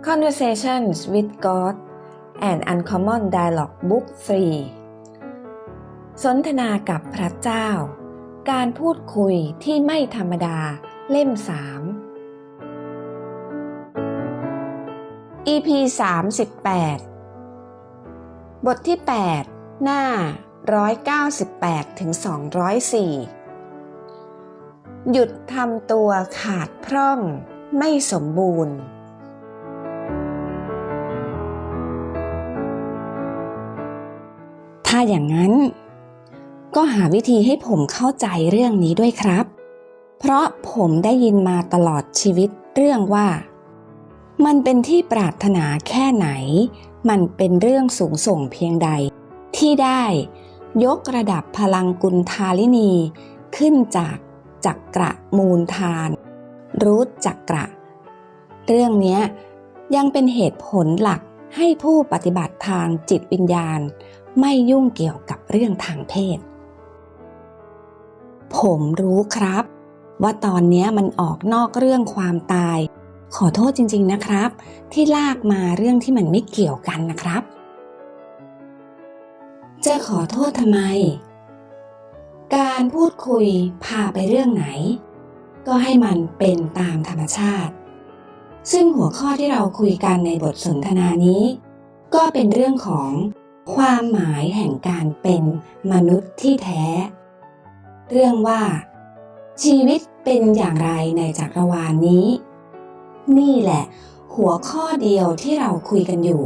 Conversations with God and Uncommon Dialogue Book 3 สนทนากับพระเจ้า การพูดคุยที่ไม่ธรรมดาเล่ม 3 EP 38 บทที่ 8 หน้า 198ถึง204 หยุดทำตัวขาดพร่องไม่สมบูรณ์ ถ้าอย่างนั้น ก็หาวิธีให้ผมเข้าใจเรื่องนี้ด้วยครับ เพราะผมได้ยินมาตลอดชีวิตเรื่องว่า มันเป็นที่ปรารถนาแค่ไหน มันเป็นเรื่องสูงส่งเพียงใด ที่ได้ยกระดับพลังกุลทาลินี ขึ้นจากจักระมูลทาน รูทจักระ เรื่องนี้ยังเป็นเหตุผลหลักให้ผู้ปฏิบัติทางจิตวิญญาณ ไม่ยุ่งเกี่ยวกับเรื่องทางเพศ ผมรู้ครับ ว่าตอนนี้มันออกนอกเรื่องความตาย ขอโทษจริงๆนะครับ ที่ลากมาเรื่องที่มันไม่เกี่ยวกันนะครับ จะขอโทษทำไม การพูดคุยพาไปเรื่องไหน ก็ให้มันเป็นตามธรรมชาติ ซึ่งหัวข้อที่เราคุยกันในบทสนทนานี้ ก็เป็นเรื่องของ ความหมายแห่งการเป็นมนุษย์ที่แท้ เรื่องว่า ชีวิตเป็นอย่างไรในจักรวาลนี้ นี่แหละ หัวข้อเดียวที่เราคุยกันอยู่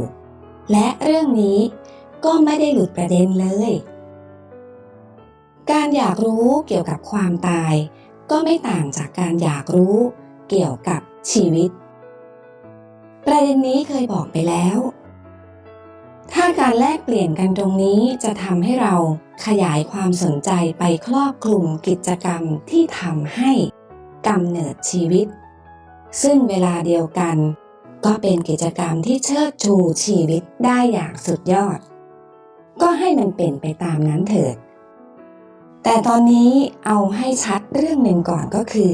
และเรื่องนี้ก็ไม่ได้หลุดประเด็นเลย การอยากรู้เกี่ยวกับความตาย ก็ไม่ต่างจากการอยากรู้เกี่ยวกับชีวิต ประเด็นนี้เคยบอกไปแล้ว ถ้าการแลกเปลี่ยนกันตรงนี้จะทำให้เราขยายความสนใจไปครอบคลุมกิจกรรมที่ทำให้กำเนิดชีวิต ซึ่งเวลาเดียวกัน ก็เป็นกิจกรรมที่เชิดชูชีวิตได้อย่างสุดยอด ก็ให้มันเป็นไปตามนั้นเถิด แต่ตอนนี้เอาให้ชัดเรื่องหนึ่งก่อนก็คือ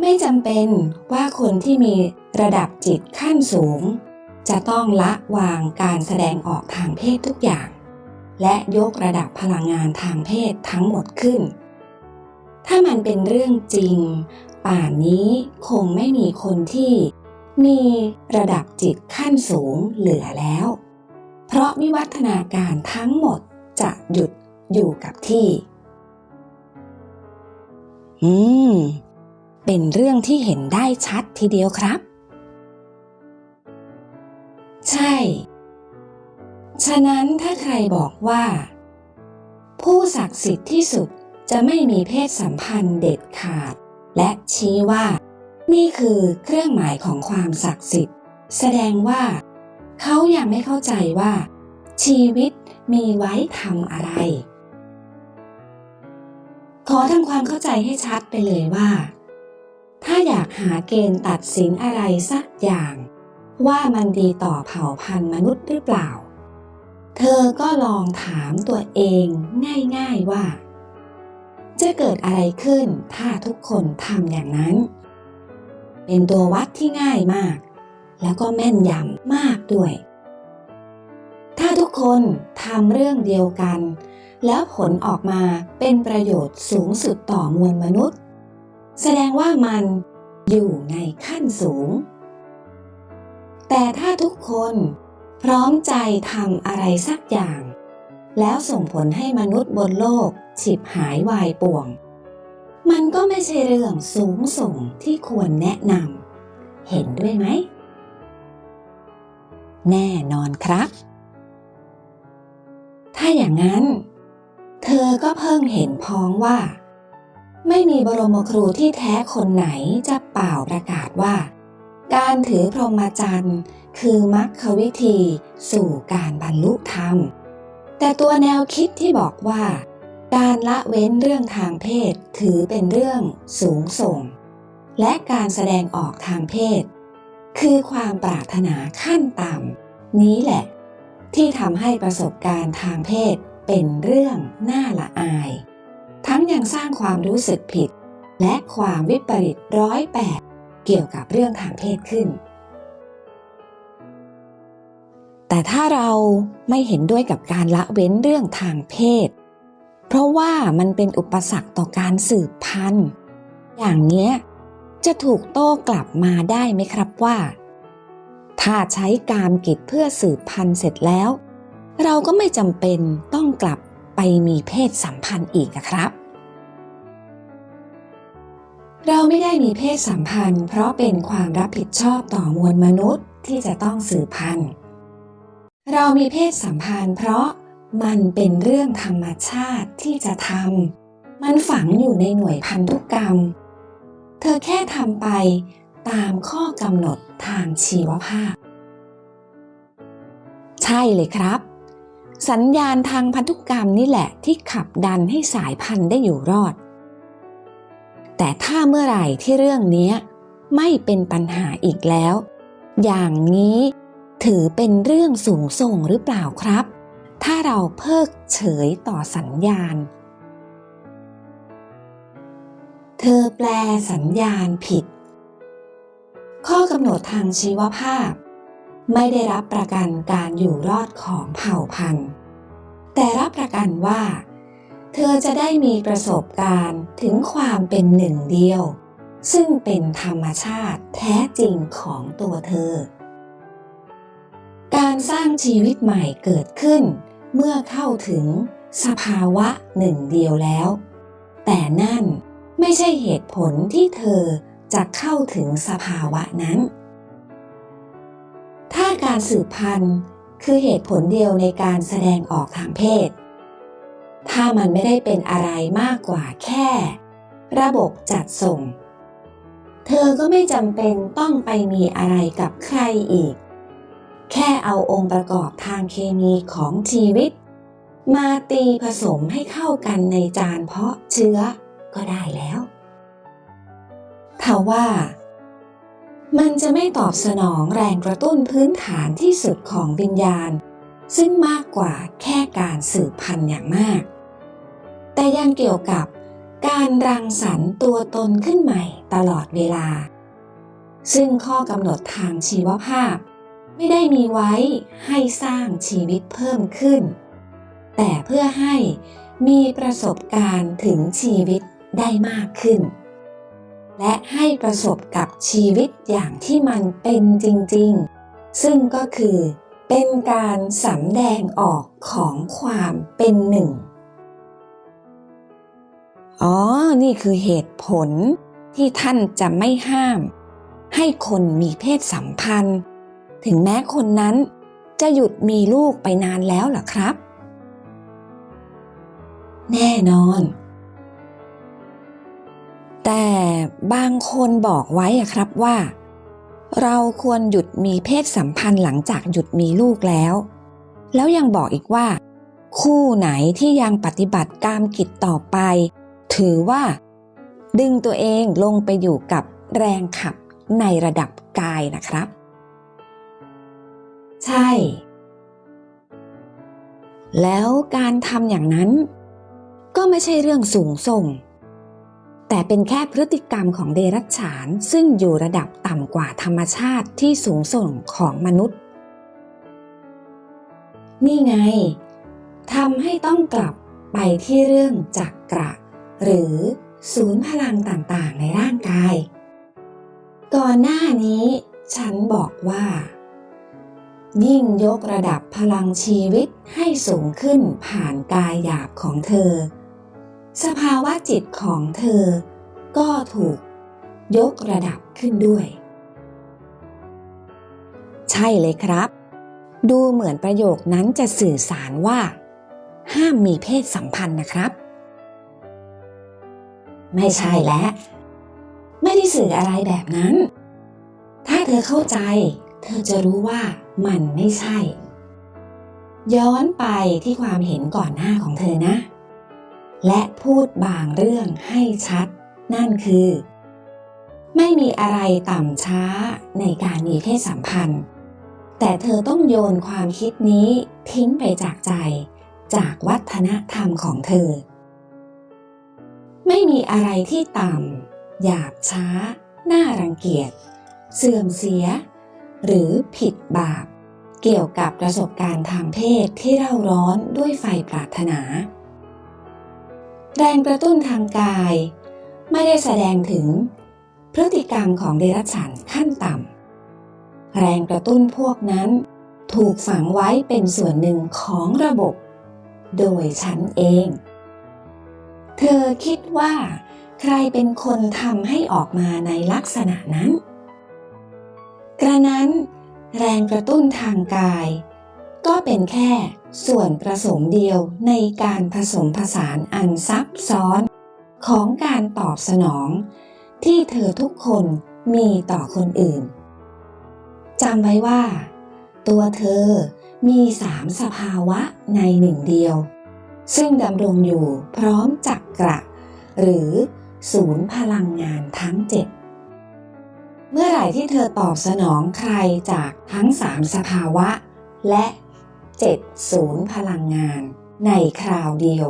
ไม่จำเป็นว่าคนที่มีระดับจิตขั้นสูง จะต้องละวางการแสดงออกทางเพศทุกอย่าง และยกระดับพลังงานทางเพศทั้งหมดขึ้น ถ้ามันเป็นเรื่องจริง ป่านนี้คงไม่มีคนที่มีระดับจิตขั้นสูงเหลือแล้ว เพราะวิวัฒนาการทั้งหมดจะหยุดอยู่กับที่ อืม เป็นเรื่องที่เห็นได้ชัดทีเดียวครับ ใช่ ฉะนั้นถ้าใครบอกว่า ผู้ศักดิ์สิทธิ์ที่สุดจะไม่มีเพศสัมพันธ์เด็ดขาด และชี้ว่า นี่คือเครื่องหมายของความศักดิ์สิทธิ์ แสดงว่า เขายังไม่เข้าใจว่า ชีวิตมีไว้ทำอะไร ขอทำความเข้าใจให้ชัดไปเลยว่า ถ้าอยากหาเกณฑ์ตัดสินอะไรสักอย่าง ว่ามันดีต่อเผ่าพันธุ์มนุษย์หรือเปล่า เธอก็ลองถามตัวเองง่ายๆว่า จะเกิดอะไรขึ้นถ้าทุกคนทำอย่างนั้น เป็นตัววัดที่ง่ายมาก แล้วก็แม่นยำมากด้วย ถ้าทุกคนทำเรื่องเดียวกัน แล้วผลออกมาเป็นประโยชน์สูงสุดต่อมวลมนุษย์ แสดงว่ามันอยู่ในขั้นสูง แต่ถ้าทุกคนพร้อมใจทำอะไรสักอย่าง แล้วส่งผลให้มนุษย์บนโลกฉิบหายวายป่วง มันก็ไม่ใช่เรื่องสูงส่งที่ควรแนะนำเห็นด้วยไหม แน่นอนครับ ถ้าอย่างนั้น เธอก็เพิ่งเห็นพ้องว่า ไม่มีบรมครูที่แท้คนไหนจะเป่าประกาศว่า การถือพรหมจรรย์ คือมรรควิธีสู่การบรรลุธรรม แต่ตัวแนวคิดที่บอกว่า การละเว้นเรื่องทางเพศถือเป็นเรื่องสูงส่ง และการแสดงออกทางเพศ คือความปรารถนาขั้นต่ำนี้แหละ ที่ทำให้ประสบการณ์ทางเพศเป็นเรื่องน่าละอาย ทั้งยังสร้างความรู้สึกผิด และความวิปริตร้อยแปด เกี่ยวกับเรื่องทางเพศขึ้น แต่ถ้าเราไม่เห็นด้วยกับการละเว้นเรื่องทางเพศ เพราะว่ามันเป็นอุปสรรคต่อการสืบพันธุ์ อย่างเนี้ยจะถูกโต้กลับมาได้ไหมครับว่า ถ้าใช้กามกิจเพื่อสืบพันธุ์เสร็จแล้ว เราก็ไม่จำเป็นต้องกลับไปมีเพศสัมพันธ์อีกครับ เราไม่ได้มีเพศสัมพันธ์ เพราะเป็นความรับผิดชอบต่อมวลมนุษย์ที่จะต้องสืบพันธุ์ เรามีเพศสัมพันธ์ เพราะมันเป็นเรื่องธรรมชาติที่จะทำ มันฝังอยู่ในหน่วยพันธุกรรม เธอแค่ทำไปตามข้อกำหนดทางชีวภาพ ใช่เลยครับ สัญญาณทางพันธุกรรมนี่แหละที่ขับดันให้สายพันธุ์ได้อยู่รอด แต่ถ้าเมื่อไหร่ที่เรื่องนี้ไม่เป็นปัญหาอีกแล้ว อย่างนี้ถือเป็นเรื่องสูงส่งหรือเปล่าครับ ถ้าเราเพิกเฉยต่อสัญญาณ เธอแปลสัญญาณผิด ข้อกำหนดทางชีวภาพ ไม่ได้รับประกันการอยู่รอดของเผ่าพันธุ์ แต่รับประกันว่า เธอจะได้มีประสบการณ์ถึงความเป็นหนึ่งเดียว ซึ่งเป็นธรรมชาติแท้จริงของตัวเธอ การสร้างชีวิตใหม่เกิดขึ้น เมื่อเข้าถึงสภาวะหนึ่งเดียวแล้ว แต่นั่นไม่ใช่เหตุผลที่เธอจะเข้าถึงสภาวะนั้น ถ้าการสืบพันธุ์คือเหตุผลเดียวในการแสดงออกทางเพศ ถ้ามันไม่ได้เป็นอะไรมากกว่าแค่ ระบบจัดส่ง เธอก็ไม่จำเป็นต้องไปมีอะไรกับใครอีก แค่เอาองค์ประกอบทางเคมีของชีวิต มาตีผสมให้เข้ากันในจานเพาะเชื้อก็ได้แล้วทว่า มันจะไม่ตอบสนองแรงกระตุ้นพื้นฐานที่สุดของวิญญาณ ซึ่งมากกว่าแค่การสืบพันธุ์อย่างมาก แต่ยังเกี่ยวกับการรังสรรค์ตัวตนขึ้นใหม่ตลอดเวลา ซึ่งข้อกำหนดทางชีวภาพ ไม่ได้มีไว้ให้สร้างชีวิตเพิ่มขึ้น แต่เพื่อให้มีประสบการณ์ถึงชีวิตได้มากขึ้น และให้ประสบกับชีวิตอย่างที่มันเป็นจริงๆ ซึ่งก็คือเป็นการสำแดงออกของความเป็นหนึ่ง อ๋อ นี่คือเหตุผลที่ท่านจะไม่ห้าม ให้คนมีเพศสัมพันธ์ ถึงแม้คนนั้นจะหยุดมีลูกไปนานแล้วหรอครับ แน่นอน แต่บางคนบอกไว้อะครับว่า เราควรหยุดมีเพศสัมพันธ์หลังจากหยุดมีลูกแล้ว แล้วยังบอกอีกว่า คู่ไหนที่ยังปฏิบัติกามกิจต่อไป ถือว่า ดึงตัวเองลงไปอยู่กับแรงขับในระดับกายนะครับ ใช่ แล้วการทำอย่างนั้น ก็ไม่ใช่เรื่องสูงส่ง แต่เป็นแค่พฤติกรรมของเดรัจฉานซึ่งอยู่ระดับต่ำกว่าธรรมชาติที่สูงส่งของมนุษย์ นี่ไงทำให้ต้องกลับไปที่เรื่องจักกระ หรือศูนย์พลังต่างๆ ในร่างกาย ก่อนหน้านี้ฉันบอกว่า ยิ่งยกระดับพลังชีวิตให้สูงขึ้นผ่านกายหยาบของเธอ สภาวะจิตของเธอ ก็ถูกยกระดับขึ้นด้วย ใช่เลยครับ ดูเหมือนประโยคนั้นจะสื่อสารว่า ห้ามมีเพศสัมพันธ์นะครับ ไม่ใช่แล้วไม่ได้สื่ออะไรแบบนั้น ถ้าเธอเข้าใจ เธอจะรู้ว่ามันไม่ใช่ ย้อนไปที่ความเห็นก่อนหน้าของเธอนะ และพูดบางเรื่องให้ชัด นั่นคือ ไม่มีอะไรต่ำช้าในการมีเพศสัมพันธ์ แต่เธอต้องโยนความคิดนี้ทิ้งไปจากใจ จากวัฒนธรรมของเธอ ไม่มีอะไรที่ต่ำ หยาบช้า น่ารังเกียจ เสื่อมเสีย หรือผิดบาป เกี่ยวกับประสบการณ์ทางเพศที่เร่าร้อนด้วยไฟปรารถนา แรงกระตุ้นทางกาย ไม่ได้แสดงถึง พฤติกรรมของเดรัจฉานขั้นต่ำ แรงกระตุ้นพวกนั้น ถูกฝังไว้เป็นส่วนหนึ่งของระบบ โดยฉันเอง เธอคิดว่า ใครเป็นคนทำให้ออกมาในลักษณะนั้น กระนั้น แรงกระตุ้นทางกาย ก็เป็นแค่ส่วนผสมเดียวในการผสมผสานอันซับซ้อน ของการตอบสนอง ที่เธอทุกคนมีต่อคนอื่นจำไว้ว่า ตัวเธอมีสามสภาวะในหนึ่งเดียว ซึ่งดำรงอยู่พร้อมจักกระ หรือศูนย์พลังงานทั้งเจ็ดเมื่อไหร่ที่เธอตอบสนองใครจากทั้งสามสภาวะ และเจ็ดศูนย์พลังงาน ในคราวเดียว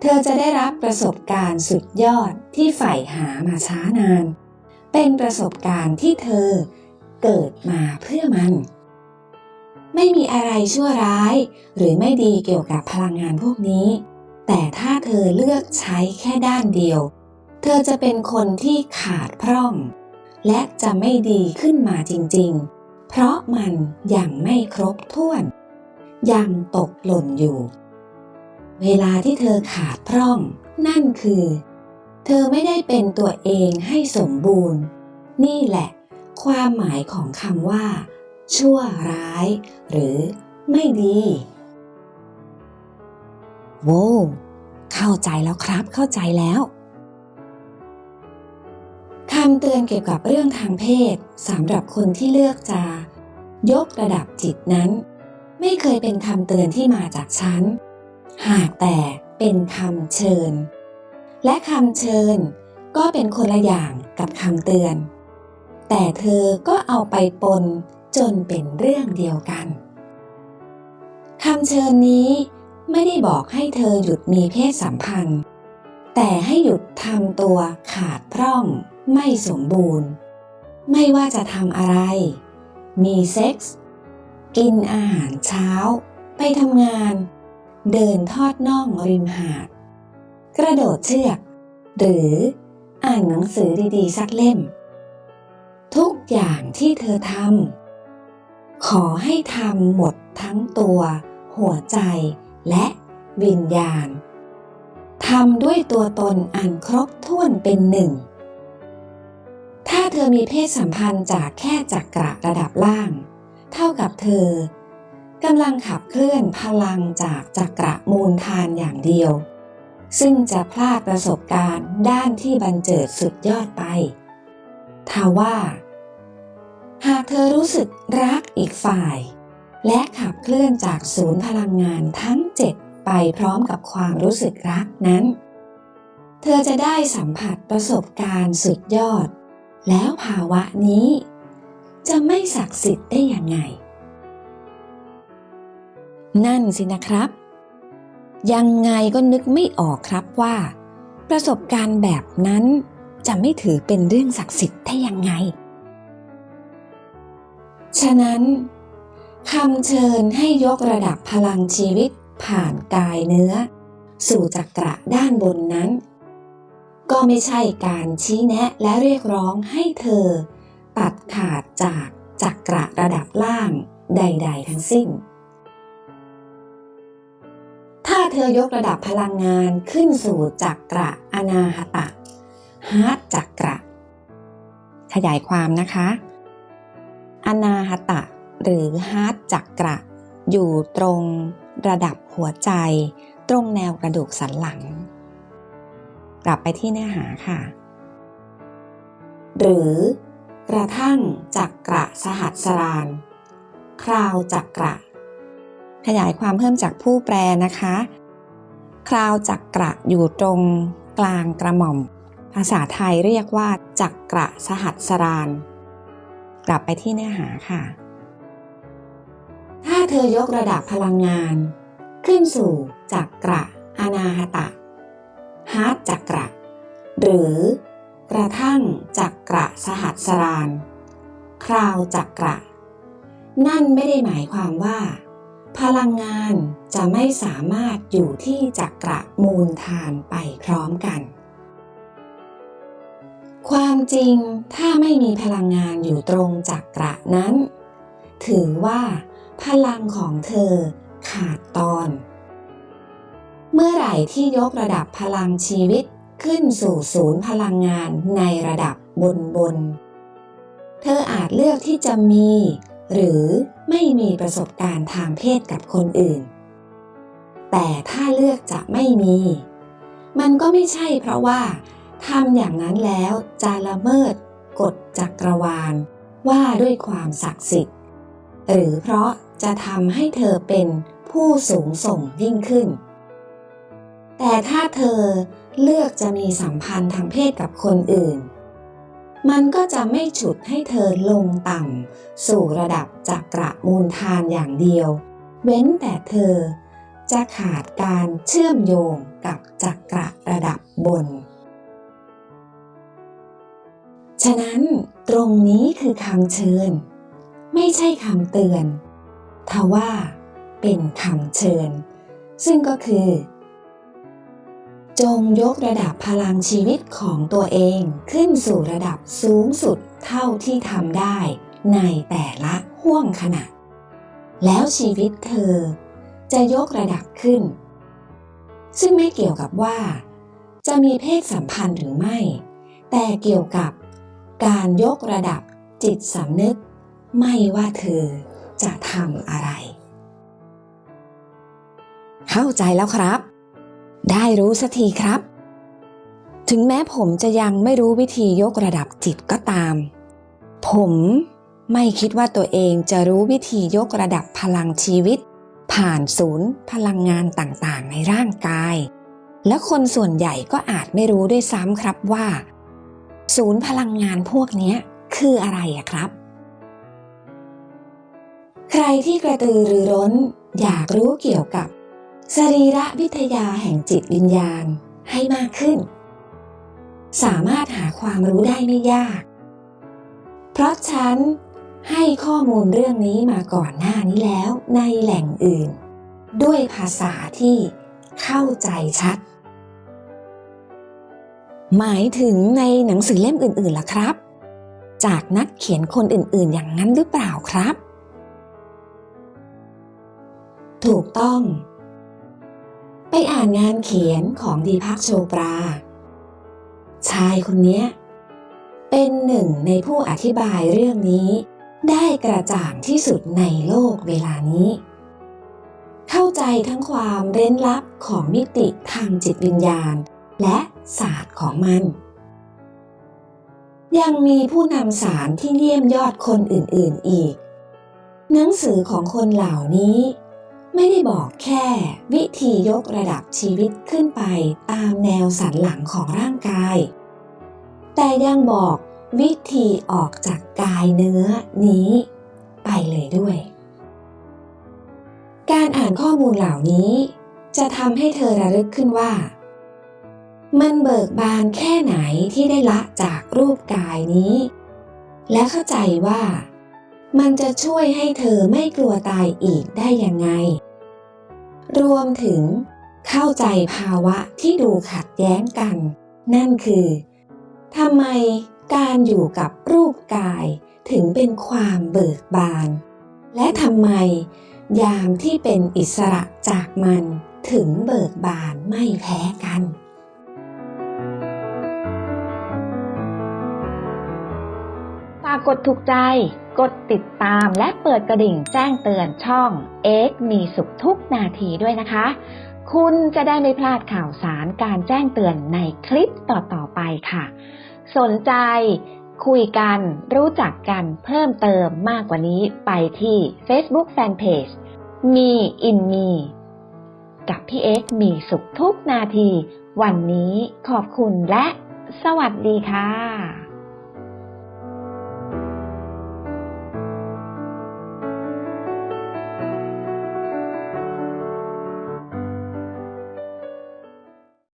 เธอจะได้รับประสบการณ์สุดยอดที่ใฝ่หามาช้านาน เป็นประสบการณ์ที่เธอเกิดมาเพื่อมัน ไม่มีอะไรชั่วร้าย หรือไม่ดีเกี่ยวกับพลังงานพวกนี้ แต่ถ้าเธอเลือกใช้แค่ด้านเดียว เธอจะเป็นคนที่ขาดพร่อง และจะไม่ดีขึ้นมาจริง ๆ เพราะมันยังไม่ครบถ้วน ยังตกหล่นอยู่ เวลาที่เธอขาดพร่อง นั่นคือ เธอไม่ได้เป็นตัวเองให้สมบูรณ์ นี่แหละ ความหมายของคำว่า ชั่วร้าย หรือไม่ดีโว้เข้าใจแล้วครับเข้าใจแล้วคำเตือนเกี่ยวกับเรื่องทางเพศสำหรับคนที่เลือกจะ ยกระดับจิตนั้น ไม่เคยเป็นคำเตือนที่มาจากฉัน หากแต่เป็นคำเชิญ และคำเชิญก็เป็นคนละอย่างกับคำเตือน แต่เธอก็เอาไปปน จนเป็นเรื่องเดียวกันคำเชิญนี้ไม่ได้บอกให้เธอหยุดมีเพศสัมพันธ์ แต่ให้หยุดทำตัวขาดพร่อง ไม่สมบูรณ์ ไม่ว่าจะทำอะไร มีเซ็กส์กินอาหารเช้า ไปทำงาน เดินทอดน่องริมหาด กระโดดเชือก หรืออ่านหนังสือดีๆ สักเล่ม ทุกอย่างที่เธอทำ ขอให้ทำหมดทั้งตัว หัวใจและวิญญาณทำด้วยตัวตนอันครบถ้วนเป็นหนึ่ง ถ้าเธอมีเพศสัมพันธ์จากแค่จักระระดับล่าง เท่ากับเธอกำลังขับเคลื่อนพลังจากจักระมูลทานอย่างเดียว ซึ่งจะพลาดประสบการณ์ด้านที่บันเจิดสุดยอดไปทว่า หากเธอรู้สึกรักอีกฝ่าย และขับเคลื่อนจากศูนย์พลังงานทั้งเจ็ดไปพร้อมกับความรู้สึกรักนั้น เธอจะได้สัมผัสประสบการณ์สุดยอด แล้วภาวะนี้ จะไม่ศักดิ์สิทธิ์ได้อยังไง นั่นสินะครับ ยังไงก็นึกไม่ออกครับว่า ประสบการณ์แบบนั้นจะไม่ถือเป็นเรื่องศักดิ์สิทธิ์ได้ยังไง ฉะนั้นคำเชิญให้ยกระดับพลังชีวิตผ่านกายเนื้อ สู่จักระด้านบนนั้น ก็ไม่ใช่การชี้แนะและเรียกร้องให้เธอ ตัดขาดจากจักระระดับล่างใด ๆ ทั้งสิ้น ถ้าเธอยกระดับพลังงานขึ้นสู่จักระอนาหตะฮาร์ดจักระ ขยายความนะคะ อนาหตะ หรือฮาร์ดจักระ อยู่ตรงระดับหัวใจ ตรงแนวกระดูกสันหลัง กลับไปที่เนื้อหาค่ะ หรือกระทั่งจักระสหัสรานคราวจักระขยายความเพิ่มจากผู้แปลนะคะ คราวจักระอยู่ตรงกลางกระหม่อม ภาษาไทยเรียกว่าจักระสหัสราน กลับไปที่เนื้อหาค่ะ ถ้าเธอยกระดับพลังงาน ขึ้นสู่จักระอนาหตะฮาร์ดจักระ หรือกระทั่งจักระสหัสรานคราวจักระ นั่นไม่ได้หมายความว่า พลังงานจะไม่สามารถอยู่ที่จักระมูลทานไปพร้อมกัน ความจริงถ้าไม่มีพลังงานอยู่ตรงจักระนั้น ถือว่าพลังของเธอขาดตอน เมื่อไหร่ที่ยกระดับพลังชีวิตขึ้นสู่ศูนย์พลังงานในระดับบนบน เธออาจเลือกที่จะมี หรือไม่มีประสบการณ์ทางเพศกับคนอื่น แต่ถ้าเลือกจะไม่มี มันก็ไม่ใช่เพราะว่า ทำอย่างนั้นแล้วจะละเมิดกฎจักรวาล ว่าด้วยความศักดิ์สิทธิ์ หรือเพราะจะทำให้เธอเป็นผู้สูงส่งยิ่งขึ้น แต่ถ้าเธอเลือกจะมีสัมพันธ์ทางเพศกับคนอื่น มันก็จะไม่ฉุดให้เธอลงต่ำสู่ระดับจักระมูลทานอย่างเดียว เว้นแต่เธอจะขาดการเชื่อมโยงกับจักระระดับบนะนั้นตรงนี้คือคำเชิญ ไม่ใช่คำเตือนทว่าเป็นคำเชิญ ซึ่งก็คือ จงยกระดับพลังชีวิตของตัวเองขึ้นสู่ระดับสูงสุดเท่าที่ทำได้ในแต่ละห่วงขณะ แล้วชีวิตเธอจะยกระดับขึ้น ซึ่งไม่เกี่ยวกับว่า จะมีเพศสัมพันธ์หรือไม่ แต่เกี่ยวกับ การยกระดับจิตสำนึก ไม่ว่าเธอจะทำอะไร เข้าใจแล้วครับ ได้รู้สักทีครับ ถึงแม้ผมจะยังไม่รู้วิธียกระดับจิตก็ตาม ผมไม่คิดว่าตัวเองจะรู้วิธียกระดับพลังชีวิต ผ่านศูนย์พลังงานต่างๆ ในร่างกาย และคนส่วนใหญ่ก็อาจไม่รู้ด้วยซ้ำครับว่า ศูนย์พลังงานพวกนี้คืออะไรอะครับ ใครที่กระตือรือร้น อยากรู้เกี่ยวกับ สรีระวิทยาแห่งจิตวิญญาณให้มากขึ้น สามารถหาความรู้ได้ไม่ยาก เพราะฉันให้ข้อมูลเรื่องนี้มาก่อนหน้านี้แล้วในแหล่งอื่น ด้วยภาษาที่เข้าใจชัด หมายถึงในหนังสือเล่มอื่นๆล่ะครับ จากนักเขียนคนอื่นๆ อย่างนั้นหรือเปล่าครับ ถูกต้อง ไปอ่านงานเขียนของดีพักโชปรา ชายคนนี้เป็นหนึ่งในผู้อธิบายเรื่องนี้ ได้กระจ่างที่สุดในโลกเวลานี้ เข้าใจทั้งความเร้นลับของมิติทางจิตวิญญาณ และศาสตร์ของมัน ยังมีผู้นำสารที่เยี่ยมยอดคนอื่นๆอีก หนังสือของคนเหล่านี้ ไม่ได้บอกแค่วิธียกระดับชีวิตขึ้นไปตามแนวสันหลังของร่างกาย แต่ยังบอกวิธีออกจากกายเนื้อนี้ ไปเลยด้วย การอ่านข้อมูลเหล่านี้ จะทำให้เธอระลึกขึ้นว่า มันเบิกบานแค่ไหนที่ได้ละจากรูปกายนี้ และเข้าใจว่า มันจะช่วยให้เธอไม่กลัวตายอีกได้ยังไง รวมถึง เข้าใจภาวะที่ดูขัดแย้งกัน นั่นคือทำไมการอยู่กับรูปกายถึงเป็นความเบิกบาน และทำไม ยามที่เป็นอิสระจากมันถึงเบิกบานไม่แพ้กันากกดถูกใจ กดติดตามและเปิดกระดิ่งแจ้งเตือนช่อง X มีสุขทุกนาทีด้วยนะคะ คุณจะได้ไม่พลาดข่าวสารการแจ้งเตือนในคลิปต่อๆไปค่ะ สนใจคุยกันรู้จักกันเพิ่มเติมมากกว่านี้ไปที่ Facebook Fanpage มีอินมีกับพี่เอ็กมีสุขทุกนาที วันนี้ขอบคุณและสวัสดีค่ะ